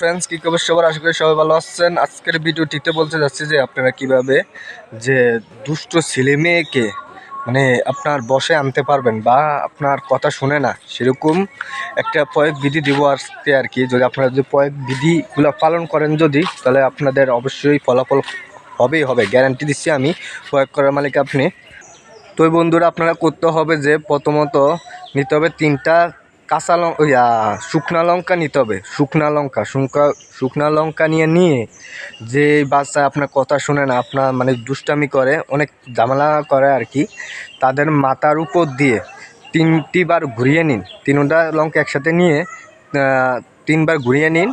Friends কী খবর সবার? আশা করি সবাই ভালো আছেন। আজকের ভিডিওটিতে বলতে যাচ্ছি যে আপনারা কীভাবে যে দুষ্ট ছেলে মেয়েকে মানে আপনার বসে আনতে পারবেন বা আপনার কথা শুনে না, সেরকম একটা প্রয়োগ বিধি দিব আসতে আর কি। যদি আপনারা যদি প্রয়োগ বিধিগুলো পালন করেন যদি, তাহলে আপনাদের অবশ্যই ফলাফল হবেই হবে। গ্যারান্টি দিচ্ছি আমি প্রয়োগ করার মালিক আপনি। তো বন্ধুরা, আপনারা করতে হবে যে প্রথমত নিতে হবে তিনটা কাঁচা লঙ্কা ইয়া, শুকনা লঙ্কা নিতে হবে। শুকনা লঙ্কা, শুকনা শুকনা লঙ্কা নিয়ে নিয়ে যে বাচ্চা আপনার কথা শুনে না, আপনার মানে দুষ্টামি করে, অনেক ঝামেলা করে আর কি, তাদের মাথার উপর দিয়ে তিনটি বার ঘুরিয়ে নিন। তিনটা লঙ্কা একসাথে নিয়ে তিনবার ঘুরিয়ে নিন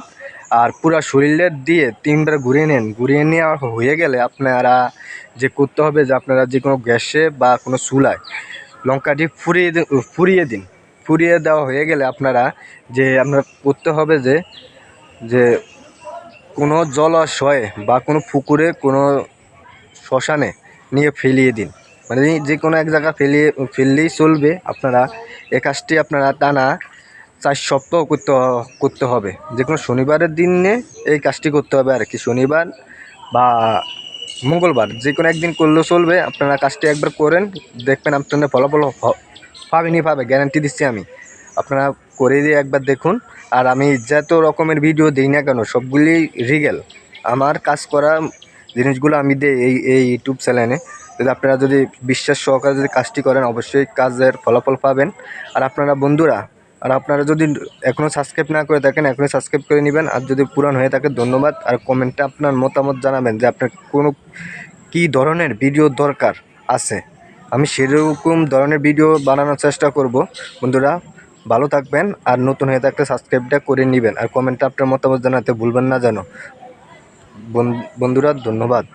আর পুরা শরীরের দিয়ে তিনবার ঘুরিয়ে নিন। ঘুরিয়ে নেওয়া হয়ে গেলে আপনারা যে করতে হবে যে আপনারা যে কোনো গ্যাসে বা কোনো চুলায় লঙ্কাটি ফুরিয়ে দিন ফুরিয়ে দিন। ফুরিয়ে দেওয়া হয়ে গেলে আপনারা যে আপনার করতে হবে যে যে কোনো জলাশয়ে বা কোনো পুকুরে কোনো শ্মশানে নিয়ে ফেলিয়ে দিন। মানে যে কোনো এক জায়গা ফেলিয়ে, ফেললেই চলবে। আপনারা এ কাজটি আপনারা টানা চার সপ্তাহ করতে করতে হবে। যে কোনো শনিবারের দিনে এই কাজটি করতে হবে আর কি। শনিবার বা মঙ্গলবার যে কোনো একদিন করলেও চলবে। আপনারা কাজটি একবার করেন, দেখবেন আপনাদের ফলাফল পাবেনই পাবে গ্যারান্টি দিচ্ছি আমি। আপনারা করে দিয়ে একবার দেখুন। আর আমি যত রকমের ভিডিও দিই না কেন, সবগুলি রিগেল আমার কাজ করা জিনিসগুলো আমি দিই এই এই ইউটিউব চ্যানেলে যদি আপনারা যদি বিশ্বাস সহকারে যদি কাজটি করেন, অবশ্যই কাজের ফলাফল পাবেন। আর আপনারা বন্ধুরা, আর আপনারা যদি এখনও সাবস্ক্রাইব না করে থাকেন, এখনই সাবস্ক্রাইব করে নেবেন। আর যদি পুরান হয়ে থাকে, ধন্যবাদ। আর কমেন্টে আপনার মতামত জানাবেন যে আপনার কোনো কী ধরনের ভিডিও দরকার আছে। আমি সেরকম ধরনের ভিডিও বানানোর চেষ্টা করব। বন্ধুরা, ভালো থাকবেন আর নতুন হয়ে থাকলে সাবস্ক্রাইবটা করে নেবেন। আর কমেন্টে আপনার মতামত জানাতে ভুলবেন না যেন। বন- বন্ধুরা, ধন্যবাদ।